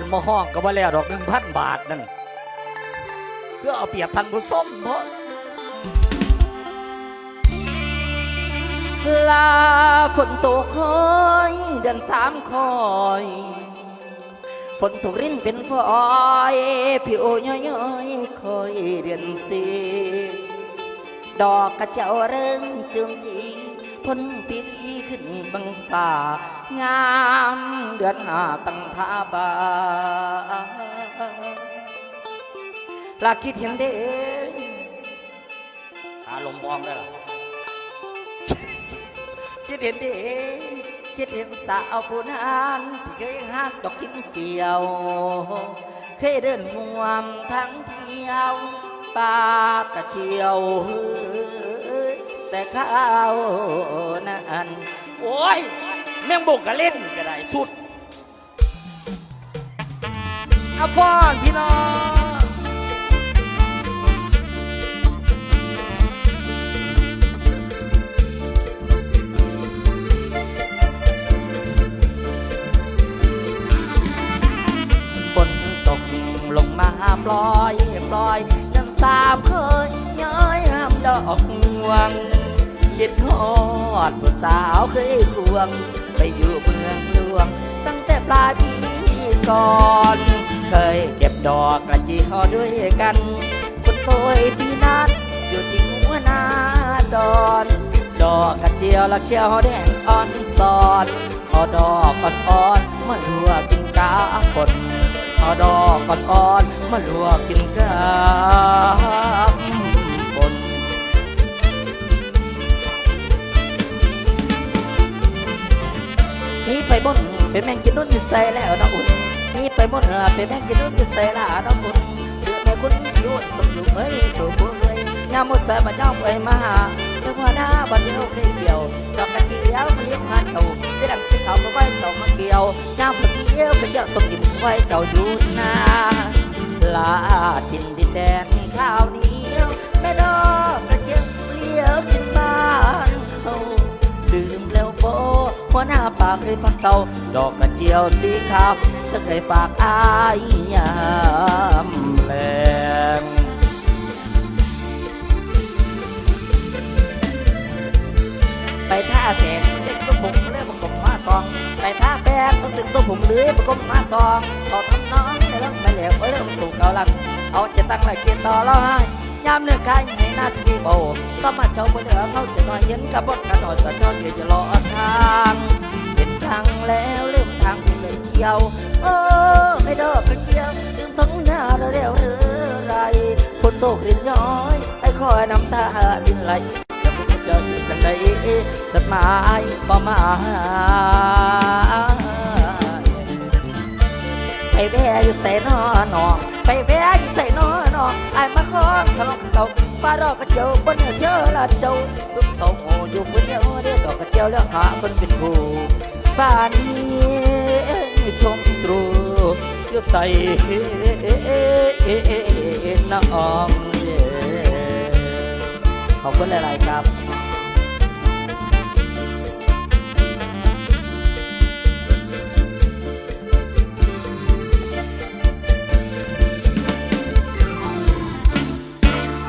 ขันมาห้องก็ว่าแล้วดอกหนึ่งพันบาทนั่นเพื่อเอาเปรียบท่านผู้ชมเพราะลาฝนตกคอยเดือนสามคอย ฝนตกรินเป็นฝอยผิวย้อยๆคอยเดือนสีดอกกระเจ้าเริงจึงจี พ้นปีรีขึ้นบังฟ้างามเดือนหาตั้งท่าบาลาคิดเห็นเด้อารมบอมได้หรอคิดเห็นเด้คิดเห็นสาวผู้นั้นที่เคยหักดอกกินเจียว เคยเดินห่วมทั้งเที่ยวปากกระเจียว แต่ข้าวนั้นโอ้ย แม่งบกกะเล่นก็ได้สุดอาฟอนพี่น้องฝนตกลงมาปล่อยปล่อยยังสาบเคยย้อยห้ามดอกงวง คิดทอดผู้สาวเคยควง ไปอยู่เมืองหลวง ตั้งแต่ปลายปีก่อน เคยเก็บดอกกระจีหอด้วยกันคุณโตยปีนั้นอยู่ที่หัวนาดอน ดอกกระเจียวละเขียวแดงอ่อนสอนเอาดอกอ่อนๆมาลัวกินกาปนเอาดอกอ่อนๆมาลัวกินกา ไปบนเป็นแมงกินนุ่นอยู่ใส่แล้วน้องอุ่นนี่ไปบนเป็นแมงกินนุ่นอยู่ใส่ละน้องอุ่นเดือแม่คุณยุ่สมอยู่เอ้ยสู่ผู้เลยยามมุดใส่มาย่อมเอ้ยมาหาเมื่อหน้าบันเดียวเคยเกี่ยวดอกกระเจียวมาเลี้ยงงานเจ้าเสียดังเสียเขาก็ไว้เจ้ามาเกี่ยวน้ำคนเดียวเป็นเยอะสมยิมไว้เจ้าอยู่นาลาจินดินแดนข้าวเหนียวแม่ดอกาปากเคยพักเศร้าดอกกระเจียวสีขาวจะเคยฝากอายยามแลงไปท่าแสงเด็กสุผมเลือประกบมาซอง ไปท่าแปดต้องถึงสุผมเลือประกบมาซองขอทำน้องในเรื่องไปเหลวเอ้ยเรื่องสู่เกาลังเอาจะตั้งไรเกียนต่อร้อยยามเนื้อคายให้หน้าที่โบสมัครเจ้าบนเหนือเขาจะน้อยเห็นกับบนกันหน่อยแต่จอนเดียวจะรอทางเป็น ทางแล้วเริ่มทางที่เลยเกี่ยวเออไม่ดอกกระเจียวถึงท้องหน้าเร็วหรือไรฝนตกรินย้อยไอ้คอยน้ำตาดินไหลจะพูดเจออยู่จังใดจดหมายบ่มาไปแว่อยู่ใส่นอนองไปแว่อยู่ใส่นอนองไอ้มาขอขนมเก่าฟ้ารอกกระเจียวบนเจ้าละเจ้าสุขสองโออยู่บนเดียวเดียวดอกกระเจียวแล้วหาคนเป็นผู้ บ้านนี้ชมตรูอยู่ใส่น้องเย่ขอบคุณหลาย ๆ ครับ